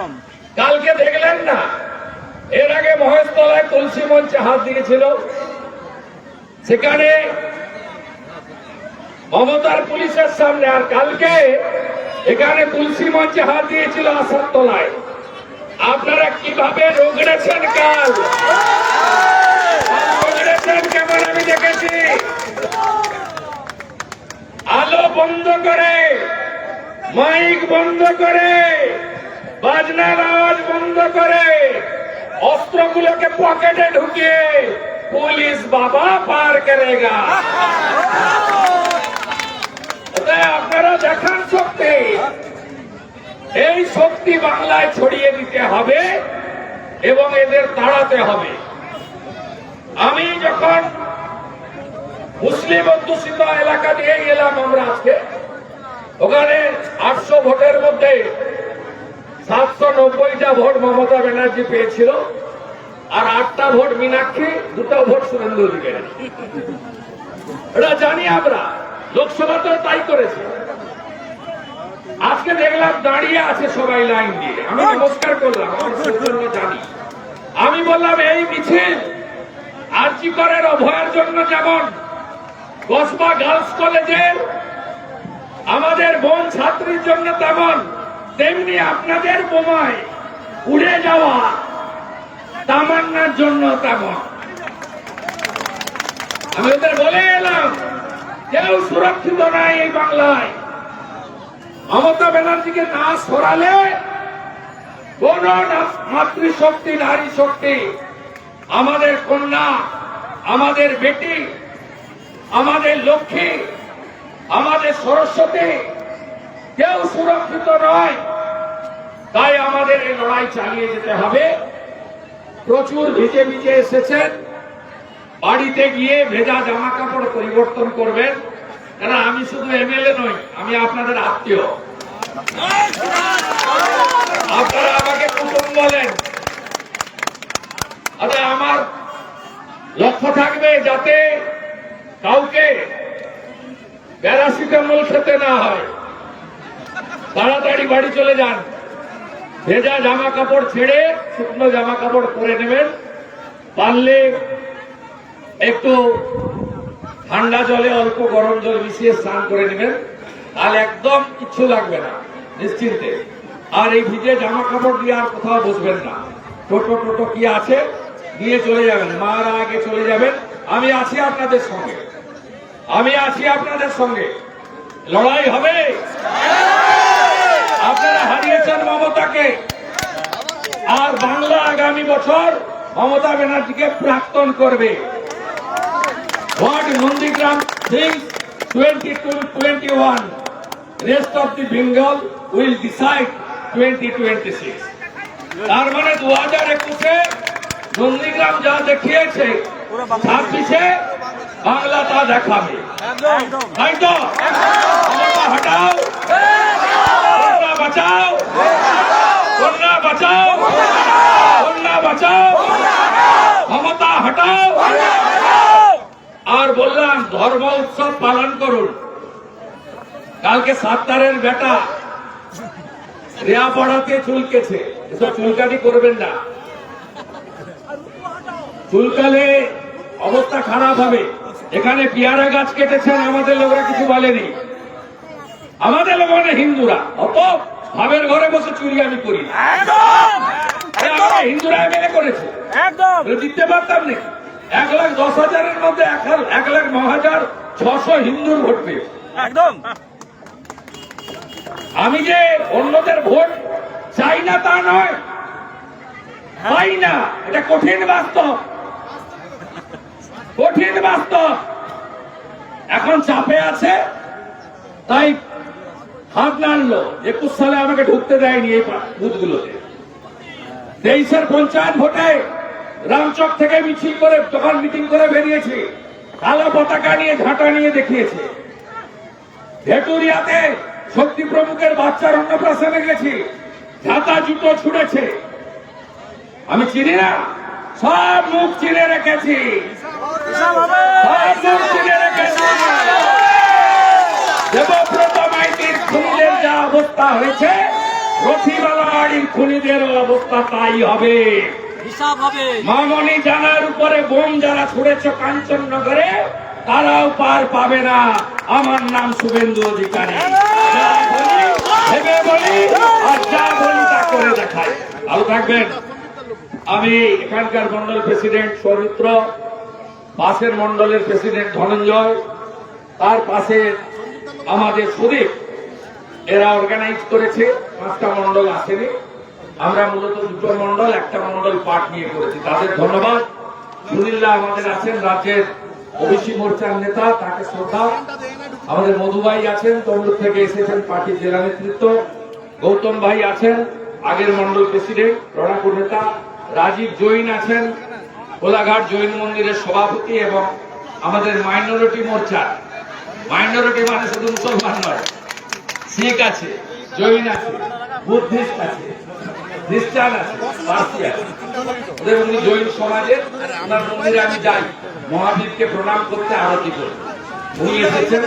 একদম। কালকে দেখলেন না? এর আগে মহেশতলায় তুলসী মঞ্চে হাত দিয়েছিল। সেখানে মমতার পুলিশের সামনে, আর কালকে এখানে তুলসী মঞ্চে হাত দিয়েছিল আসার তলায়। আপনারা কীভাবে রোগড়েছেন কাল? রোগড়েছেন কেমন আমি দেখেছি। আলো বন্ধ করে, মাইক বন্ধ করে বাজনার আওয়াজ বন্ধ করে অস্ত্রগুলোকে পকেটে ঢুকিয়ে পুলিশ বাবা পার করেগা। আপনারা দেখান শক্তি। এই শক্তি বাংলায় ছড়িয়ে দিতে হবে এবং এদের তাড়াতে হবে। আমি যখন মুসলিম অধ্যুষিত এলাকা দিয়ে গেলাম আমরা আজকে, ওখানে আটশো ভোটের মধ্যে সাতশো নব্বইটা ভোট মমতা ব্যানার্জি পেয়েছিল, আর আটটা ভোট মীনাক্ষী, দুটো ভোট সুরেন্দ্র অধিকারী। এটা জানি আমরা লোকসভাতেও তাই করেছে। আজকে দেখলাম দাঁড়িয়ে আছে সবাই লাইন দিয়ে। আমি নমস্কার করলাম সৌজন্য জানি। আমি বললাম, এই মিছিল আর্চিকরের অভয়ের জন্য যেমন কসবা গার্লস কলেজের, আমাদের বোন ছাত্রীর জন্য তেমন তেমনি আপনাদের বোমায় উড়ে যাওয়া তামান্নার জন্য তেমন। আমি ওদের বলে এলাম, কেউ সুরক্ষিত নাই এই বাংলায়। মমতা ব্যানার্জিকে না সরালে কোন মাতৃশক্তি নারী শক্তি আমাদের কন্যা, আমাদের বেটি, আমাদের লক্ষ্মী, আমাদের সরস্বতী কেউ সুরক্ষিত নয়। তাই আমাদের এই লড়াই চালিয়ে যেতে হবে। প্রচুর ভিজে ভিজে এসেছেন। বাড়িতে গিয়ে ভেজা জামা কাপড় পরিবর্তন করবেন। কারণ আমি শুধু এমএলএ নই, আমি আপনাদের আত্মীয়। আপনারা আমাকে কুটুম বলেন। আরে আমার লক্ষ্য থাকবে যাতে কাউকে প্যারাসিটামল খেতে না হয়। তাড়াতাড়ি বাড়ি চলে যান। ভেজা জামা কাপড় ছেড়ে শুকনো জামা কাপড় পরে নেবেন। পারলে একটু ঠান্ডা জলে অল্প গরম জল মিশিয়ে স্নান করে নেবেন। তাহলে একদম কিচ্ছু লাগবে না, নিশ্চিন্তে। আর এই ভিজে জামা কাপড় দিয়ে আর কোথাও বসবেন না। টোটো টোটো কি আছে, নিয়ে চলে যাবেন। মারা আগে চলে যাবেন। আমি আছি আপনাদের সঙ্গে। আমি আছি আপনাদের সঙ্গে। লড়াই হবে? আপনারা হারিয়েছেন মমতাকে। আর বাংলা আগামী বছর মমতা ব্যানার্জিকে প্রাক্তন করবে। What Nundigram thinks 2021, rest of the Bengal will decide 2026. তার মানে দু হাজার একুশে নন্দীগ্রাম যা দেখিয়েছে ছাব্বিশে বাংলা তা দেখাবে। তাই তো? হটাও। বাঁচাও। বাঁচাও। বাঁচাও। ক্ষমতা হটাও। আর বললাম, ধর্ম উৎসব পালন করুন। কালকে বেটা চুলকেছে। এসব করবেন না। চুলকালে অবস্থা খারাপ হবে। এখানে পেয়ারা গাছ কেটেছেন, আমাদের লোকরা কিছু বলেনি। আমাদের লোক মানে হিন্দুরা। অত ভাবের ঘরে বসে চুরি আমি করি হিন্দুরা এমএলএ করেছে। জিততে পারতাম নাকি? এক লাখ দশ হাজারের মধ্যে এক লাখ ন হাজার ছশো হিন্দুর ভোট পেয়ে একদম! আমি যে অন্যদের ভোট চাই না তা নয়। পাই না। এটা কঠিন বাস্তব। কঠিন বাস্তব। এখন চাপে আছে তাই হাত নাড়লো একুশ সালে আমাকে ঢুকতে দেয়নি এই বুথগুলোতে। তেইশের পঞ্চায়েত ভোটে রামচক থেকে মিছিল করে তখন মিটিং করে বেরিয়েছি, কালো পতাকা নিয়ে ঝাঁটা নিয়ে দেখিয়েছে। ভেটুরিয়াতে শক্তি প্রমুখের বাচ্চার অন্নপ্রাশনে গেছি, ঝাঁটা, জুতো ছুড়েছে। আমি চিনি না, সব মুখ চিনে রেখেছি। সব মুখ চিনে রেখেছি। খুনিদের যা অবস্থা হয়েছে খুনিদের অবস্থা তাই হবে। মামনি জানার উপরে বোম যারা ছুড়েছ কাঞ্চননগরে তারাও পার পাবে না। আমার নাম শুভেন্দু অধিকারী। ভেবে বলি আর যা বলি তা করে দেখাই। ভালো থাকবেন। আমি এখানকার মন্ডল প্রেসিডেন্ট সৌমিত্র পাশের মন্ডলের প্রেসিডেন্ট ধনঞ্জয় তার পাশে আমাদের সুদীপ। এরা অর্গানাইজ করেছে, পাঁচটা মন্ডল আসেনি। আমরা মূলত দুটো মন্ডল একটা মন্ডল পাঠ নিয়ে করেছি। তাদের ধন্যবাদ। সুনীল্লা আমাদের আছেন, রাজ্যের ওবিসি মোর্চার নেতা, তাকে শ্রদ্ধা। আমাদের মধুভাই আছেন, তমলুক থেকে এসেছেন পার্টির জেলা নেতৃত্ব। গৌতম ভাই আছেন, আগের মন্ডল প্রেসিডেন্ট, রণাকুর নেতা। রাজীব জৈন আছেন কোলাঘাট জৈন মন্দিরের সভাপতি এবং আমাদের মাইনরিটি মোর্চা। মাইনরিটি মানে শুধু মুসলমান নয়। শিখ আছে। জৈন আছে, বুদ্ধিস্ট আছে, খ্রিস্টান আছে, পার্সি আছে। জৈন সমাজের ওনার মন্দিরে আমি যাই। মহাবীরকে প্রণাম করতে, আরতি করি। উনি এসেছেন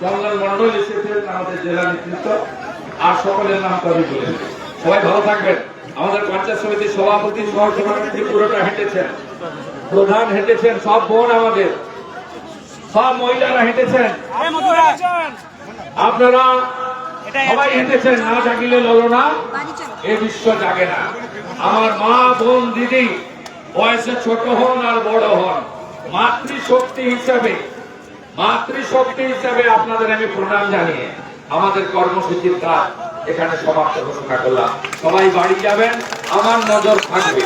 জঙ্গল মন্ডল এসেছেন, আমাদের জেলা নেতৃত্ব। আর সকলের নাম কবি বলে সবাই ভালো থাকবেন। আমাদের পঞ্চায়েত সমিতির সভাপতি সহ পুরোটা হেঁটেছেন। প্রধান হেঁটেছেন, সব বোন আমাদের। সব মহিলারা হেঁটেছেন। আপনারা সবাই হেঁটেছেন না জাগিলে ললনা এ বিশ্ব জাগে না। আমার মা বোন দিদি বয়সে ছোট হন আর বড় হন। মাতৃশক্তি হিসাবে মাতৃশক্তি হিসাবে আপনাদের আমি প্রণাম জানিয়ে আমাদের কর্মসূচির কাজ এখানে সমাপ্ত ঘোষণা করলাম। সবাই বাড়ি যাবেন আমার নজর থাকবে।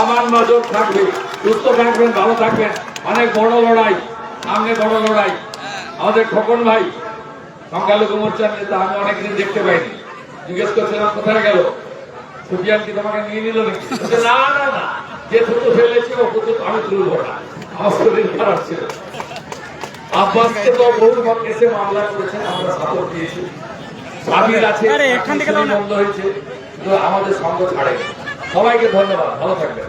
আমার নজর থাকবে। সুস্থ থাকবেন ভালো থাকবেন। অনেক বড় লড়াই সামনে বড় লড়াই। আমাদের খোকন ভাই সংখ্যালঘু মোর্চার নেতা আমি অনেকদিন দেখতে পাইনি। জিজ্ঞেস করছিলাম কোথায় গেল? সুফিয়ান কি তোমাকে নিয়ে নিল নাকি? না না না। যে থুতু ফেলেছে ও থুতু আমি তুলবো না। আমার শরীর খারাপ ছিল। আব্বাসকে তো বহু কেসে মামলা করেছেন আমরা সাপোর্ট দিয়েছি। সাবির আছে। বন্ধ হয়েছে। আমাদের সঙ্গ ছাড়ে সবাইকে ধন্যবাদ ভালো থাকবেন।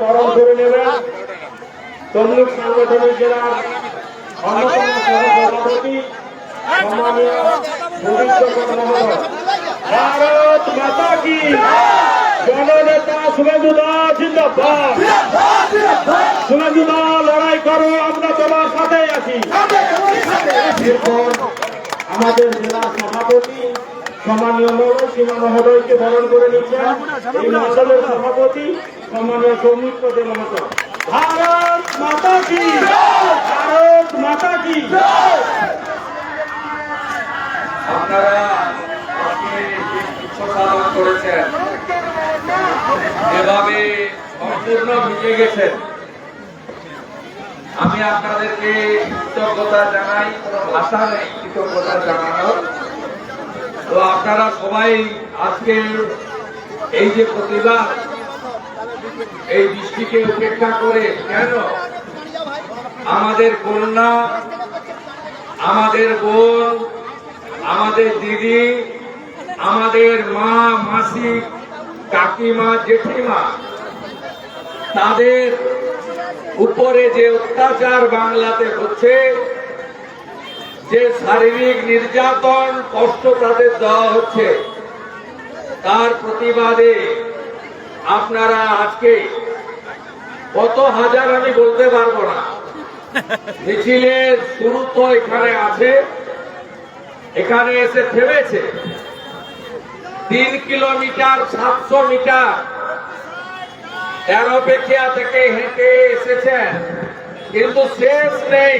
বরণ করে নেবেন। তমলুক ভারত মাতা কি জননেতা শুভেন্দু দাস জিন্দাবাদ শুভেন্দু লড়াই করো, আমরা তোমার সাথে আছি। এরপর আমাদের জেলা সভাপতি সম্মানীয় সীমা মহোদয়কে বরণ করে নিচ্ছেন এই সভাপতি সম্মানীয় সৌমিত্র ভারত মাতা কি? ভারত মাতা কি? এভাবে গেছেন। আমি আপনাদেরকে কৃতজ্ঞতা জানাই কোনো ভাষা নেই কৃতজ্ঞতা জানানোর। তো আপনারা সবাই আজকে এই যে প্রতিবাদ, এই বৃষ্টিকে উপেক্ষা করে কেন আমাদের কন্যা, আমাদের বোন, আমাদের দিদি, আমাদের মা, মাসি, কাকিমা, জেঠিমা, তাদের উপরে যে অত্যাচার বাংলাতে হচ্ছে যে শারীরিক নির্যাতন কষ্ট তাদের দেওয়া হচ্ছে, তার প্রতিবাদে আপনারা আজকে কত হাজার আমি বলতে পারব না। মিছিলের শুরু তো এখানে আছে, এখানে এসে থেমেছে। তিন কিলোমিটার, সাতশো মিটার তেরো পেখিয়া থেকে হেঁটে এসেছেন, কিন্তু শেষ নেই।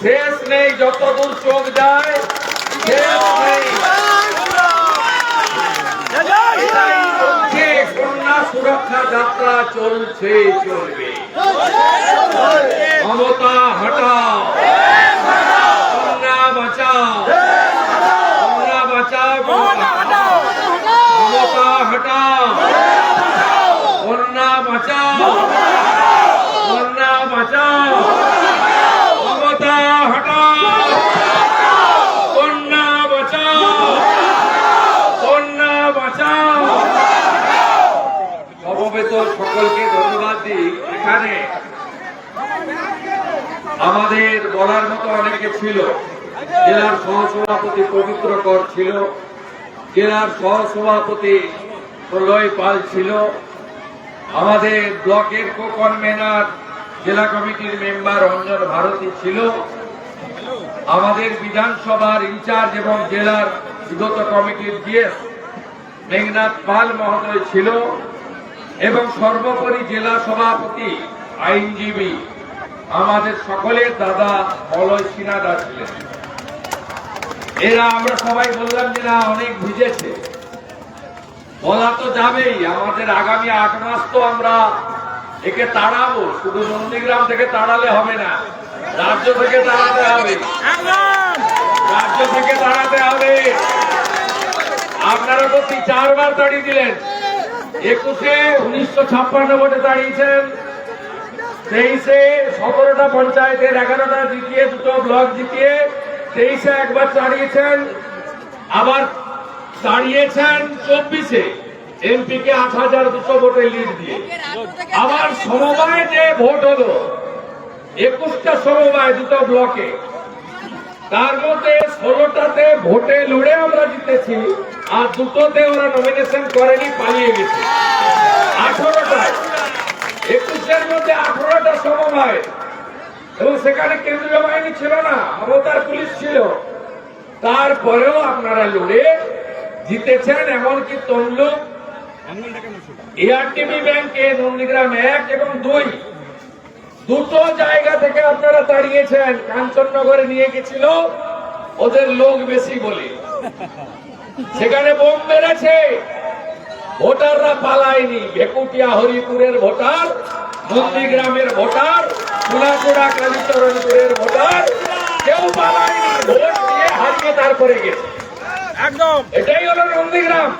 শেষ নেই যতদূর চোখ যায় শেষ নেই। সুরক্ষা যাত্রা চলছে চলবে। ক্ষমতা হটাও কন্যা বাঁচাও কন্যা বাঁচাও মমতা হটাও কন্যা বাঁচাও কন্যা বাঁচাও মমতা হটাও কন্যা বাঁচাও কন্যা বাঁচাও সমবেত সকলকে ধন্যবাদ দিই এখানে আমাদের বলার মতো অনেকে ছিল। জেলার সহসভাপতি পবিত্র কর ছিল। জেলার সহসভাপতি প্রলয় পাল ছিল। আমাদের ব্লকের কো কনভেনার জেলা কমিটির মেম্বার অঞ্জন ভারতী ছিল। আমাদের বিধানসভার ইনচার্জ এবং জেলার বিগত কমিটির জিএস মেঘনাথ পাল মহোদয় ছিল এবং সর্বোপরি জেলা সভাপতি আইনজীবী আমাদের সকলের দাদা মলয় সিনহা ছিলেন। এরা আমরা সবাই বললাম যে না, অনেক ভিজেছে বলা তো যাবেই, আমাদের আগামী আট মাস তো আমরা একে তাড়াবো, শুধু নন্দীগ্রাম থেকে তাড়ালে হবে না, রাজ্য থেকে তাড়াতে হবে। রাজ্য থেকে তাড়াতে হবে। আপনারা তো চারবার তাড়িয়ে দিলেন। একুশে উনিশশো ছাপ্পান্ন ভোটে দাঁড়িয়েছেন। তেইশে সতেরোটা পঞ্চায়েতের এগারোটা জিতিয়ে দুটো ব্লক জিতিয়ে তেইশে একবার দাঁড়িয়েছেন, আবার দাঁড়িয়েছেন চব্বিশে। এমপি কে আট হাজার দুশো ভোটে লিড দিয়ে। আবার সমবায় যে ভোট হলো, একুশটা সমবায় দুটো ব্লকে। তার মধ্যে ষোলোটাতে ভোটে লড়ে আমরা জিতেছি, আর দুটোতে ওরা নমিনেশন করেনি, পালিয়ে গেছে। আঠারোটায়। একুশের মধ্যে আঠারোটা সমবায়। এবং সেখানে কেন্দ্রীয় বাহিনী ছিল না মমতার পুলিশ ছিল। তারপরেও আপনারা লড়ে জিতেছেন, এমনকি তমলুক এআরটিবি ব্যাংকে নন্দীগ্রাম এক এবং দুই। দুটো জায়গা থেকে আপনারা দাঁড়িয়েছেন কাঞ্চননগরে নিয়ে গেছিল ওদের লোক বেশি বলে। সেখানে বোম মেরেছে। ভোটাররা পালায়নি। ভেকুটিয়া হরিপুরের ভোটার নন্দীগ্রামের ভোটার সোনাচূড়া কালীচরণপুরের ভোটার কেউ পালায়নি। ভোট দিয়ে হারিয়ে তারপরে গেছে। একদম। এটাই হলো নন্দীগ্রাম।